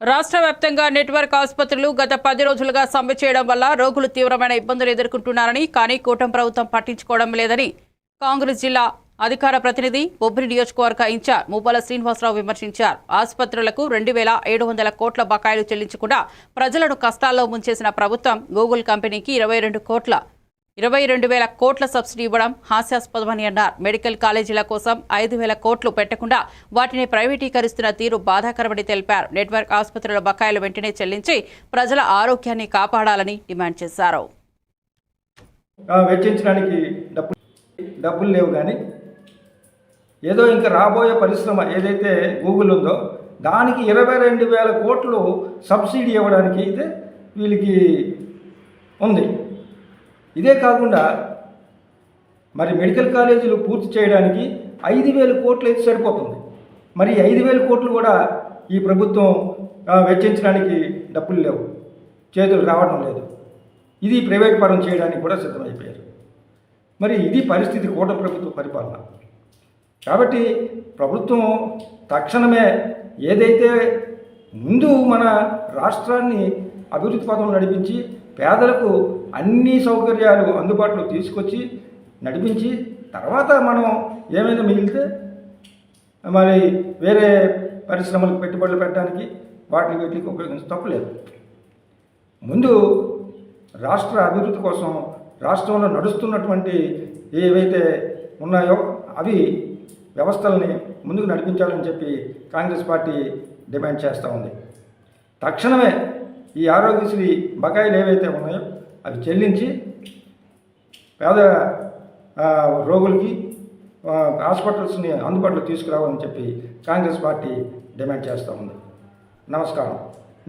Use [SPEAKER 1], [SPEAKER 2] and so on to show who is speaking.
[SPEAKER 1] రాష్ట్ర వ్యాప్తంగా నెట్వర్క్ ఆసుపత్రులు గత పది రోజులుగా సమ్మె చేయడం వల్ల రోగులు తీవ్రమైన ఇబ్బందులు ఎదుర్కొంటున్నారని కానీ కూటమి ప్రభుత్వం పట్టించుకోవడం లేదని కాంగ్రెస్ జిల్లా అధికార ప్రతినిధి బొబ్బిలి నియోజకవర్గ ఇన్ఛార్జ్ మువ్వల శ్రీనివాసరావు విమర్శించారు. ఆసుపత్రులకు రెండు వేల ఏడు వందల కోట్ల బకాయిలు చెల్లించకుండా ప్రజలను కష్టాల్లో ముంచేసిన ప్రభుత్వం గూగుల్ కంపెనీకి ఇరవై రెండు కోట్ల ఇరవై రెండు వేల కోట్ల సబ్సిడీ ఇవ్వడం హాస్యాస్పదమని అన్నారు. మెడికల్ కాలేజీల కోసం ఐదు వేల కోట్లు పెట్టకుండా వాటిని ప్రైవేటీకరిస్తున్న తీరు బాధాకరమని తెలిపారు. నెట్వర్క్ ఆసుపత్రుల బకాయిలు వెంటనే చెల్లించి ప్రజల ఆరోగ్యాన్ని కాపాడాలని డిమాండ్ చేశారు.
[SPEAKER 2] వెచ్చించడానికి డబ్బులు డబ్బులు లేవు కానీ ఏదో ఇంకా రాబోయే పరిశ్రమ ఏదైతే గూగుల్ ఉందో దానికి ఇరవై రెండు వేల కోట్లు సబ్సిడీ ఇవ్వడానికి అయితే వీళ్ళకి ఉంది. ఇదే కాకుండా మరి మెడికల్ కాలేజీలు పూర్తి చేయడానికి ఐదు వేల కోట్లు అయితే సరిపోతుంది. మరి ఐదు వేల కోట్లు కూడా ఈ ప్రభుత్వం వెచ్చించడానికి డబ్బులు లేవు. చేతులు రావడం లేదు. ఇది ప్రైవేట్ పరం చేయడానికి కూడా సిద్ధమైపోయారు. మరి ఇది పరిస్థితి కూటమి ప్రభుత్వ పరిపాలన. కాబట్టి ప్రభుత్వం తక్షణమే ఏదైతే ముందు మన రాష్ట్రాన్ని అభివృద్ధి పథంలో నడిపించి పేదలకు అన్ని సౌకర్యాలు అందుబాటులో తీసుకొచ్చి నడిపించి తర్వాత మనం ఏమైనా మిగిలితే మరి వేరే పరిశ్రమలకు పెట్టుబడులు పెట్టడానికి వాటికి వీటికి ఉపయోగించడం తప్పలేదు ముందు రాష్ట్ర అభివృద్ధి కోసం రాష్ట్రంలో నడుస్తున్నటువంటి ఏవైతే ఉన్నాయో అవి వ్యవస్థల్ని ముందుకు నడిపించాలని చెప్పి కాంగ్రెస్ పార్టీ డిమాండ్ చేస్తూ ఉంది. తక్షణమే ఈ ఆరోగ్యశ్రీ బకాయిలు ఏవైతే ఉన్నాయో అవి చెల్లించి పేద రోగులకి హాస్పిటల్స్ని అందుబాటులో తీసుకురావాలని చెప్పి కాంగ్రెస్ పార్టీ డిమాండ్ చేస్తూ ఉంది. నమస్కారం.